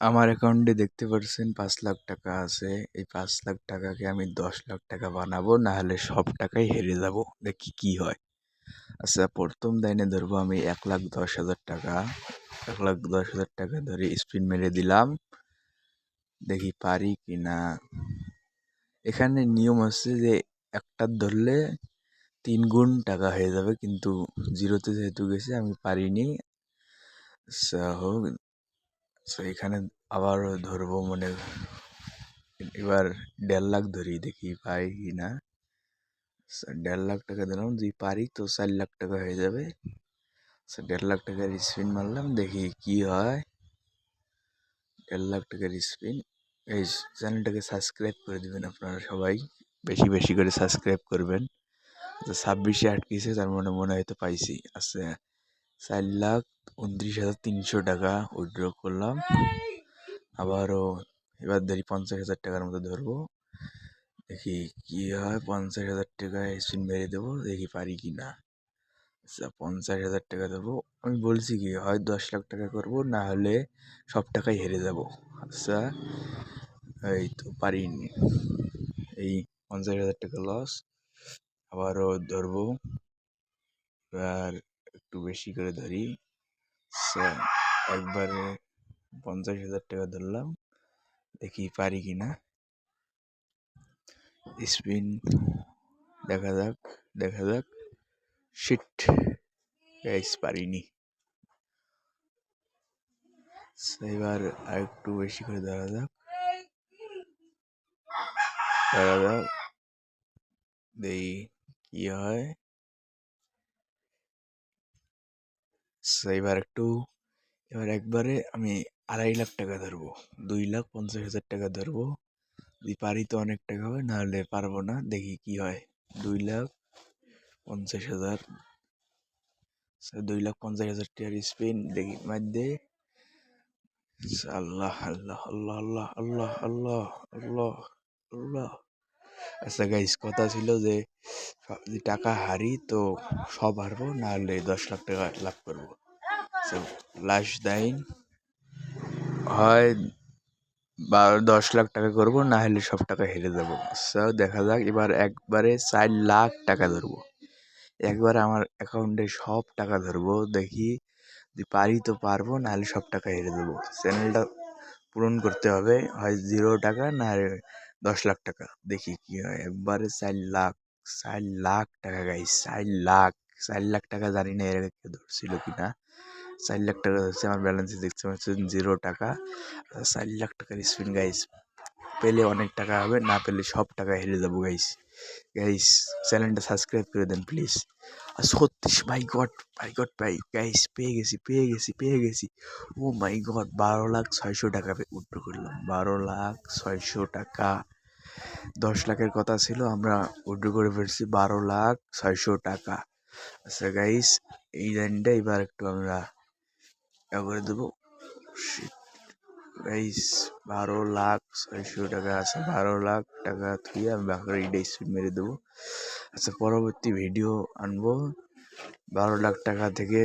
আমার অ্যাকাউন্টে দেখতে পারছেন পাঁচ লাখ টাকা আছে। এই পাঁচ লাখ টাকাকে আমি দশ লাখ টাকা বানাবো না হলে সব টাকাই হেরে যাব। দেখি কি হয়। আচ্ছা প্রথম লাইনে ধরবো আমি এক লাখ দশ হাজার টাকা। এক লাখ দশ হাজার টাকা ধরে স্পিন মেরে দিলাম। দেখি পারি কি না। এখানে নিয়ম আছে যে একটা ধরলে তিন গুণ টাকা হয়ে যাবে, কিন্তু জিরোতে যেহেতু গেছে, আমি পারিনি। আচ্ছা হোক। সো এখানে আবারও ধরবো মনে এবার দেড় লাখ ধরি দেখি পাই কি না। দেড় লাখ টাকা দিলাম যদি পারি তো চার লাখ টাকা হয়ে যাবে। দেড় লাখ টাকার স্পিন মারলাম, দেখি কি হয়। দেড় লাখ টাকার স্পিন এই চ্যানেলটাকে সাবস্ক্রাইব করে দেবেন আপনারা সবাই, বেশি বেশি করে সাবস্ক্রাইব করবেন। ছাব্বিশে আটকেছে, তার মানে মনে হয়তো পাইছি। আচ্ছা চার লাখ উনত্রিশ হাজার তিনশো টাকা উইড্র করলাম। আবারও এবার ধরি পঞ্চাশ হাজার টাকার মতো ধরবো। দেখি কী হয়, পঞ্চাশ হাজার টাকায় স্পিন মেরে দেবো, দেখি পারি কি না। আচ্ছা পঞ্চাশ হাজার টাকা দেবো। আমি বলছি কি, হয় দশ লাখ টাকা করব, না হলে সব টাকাই হেরে যাব। আচ্ছা এই তো পারিনি। এই পঞ্চাশ হাজার টাকা লস আবারও ধরবো। এবার একটু বেশি করে ধরি। আচ্ছা একবারে পঞ্চাশ হাজার টাকা ধরলাম। দেখি পারি কি না স্পিন দেখা যাক দেখা যাক। শিট গাইস পারিনি। এবার আর একটু বেশি করে ধরা যাক। ধরা যাক, দেখি কি হয়। এবার একটু, এবার একবারে আমি আড়াই লাখ টাকা ধরবো। দুই লাখ পঞ্চাশ হাজার টাকা ধরবো। যদি পারি তো অনেক টাকা হবে নাহলে পারব না। দেখি কি হয়। দুই লাখ পঞ্চাশ হাজার। দুই লাখ পঞ্চাশ হাজার টাকার স্পিন দেখি মধ্যে আল্লাহ আল্লাহ আল্লাহ আল্লাহ আল্লাহ আল্লাহ আল্লাহ আল্লাহ। আচ্ছা গাইস কথা ছিল যে যদি টাকা হারি তো সব হারবো, নাহলে দশ লাখ টাকা লাভ করব। লাস্ট দাইন হয় বা দশ লাখ টাকা করব না হলে সব টাকা হেরে যাব। আচ্ছা দেখা যাক, এবার একবারে চার লাখ টাকা ধরবো। একবারে আমার অ্যাকাউন্টে সব টাকা ধরবো, দেখি যদি পারি তো পারব না হলে সব টাকা হেরে দেবো চ্যানেলটা পূরণ করতে হবে, হয় জিরো টাকা না দশ লাখ টাকা। দেখি কি হয়। একবারে চার লাখ চার লাখ টাকা গাইস চার লাখ চার লাখ টাকা জানি না এর আগে ধরছিল কি না চার লাখ টাকা ধরছে, আমার ব্যালেন্সে দেখছি জিরো টাকা। চার লাখ টাকার স্পিন গাইস পেলে অনেক টাকা হবে, না পেলে সব টাকা হেরে যাব গাইস গাইস চ্যানেলটা সাবস্ক্রাইব করে দেন প্লিজ আর ছত্রিশ মাই গড মাই গড ভাই গাইস পেয়ে গেছি পেয়ে গেছি পেয়ে গেছি। ও মাই গড বারো লাখ ছয়শো টাকা উঠ্রো করলাম। বারো লাখ ছয়শো টাকা। দশ লাখের কথা ছিল, আমরা উইড্রো করে ফেলছি, বারো লাখ ছয়শো টাকা। আচ্ছা গাইস এই লাইনটা এবার একটু আমরা করে দেবো। গাইস বারো লাখ ছয়শো টাকা আছে। বারো লাখ টাকা থুয়ে আমি বাকি স্পিড মেরে দেবো। আচ্ছা পরবর্তী ভিডিও আনব। বারো লাখ টাকা থেকে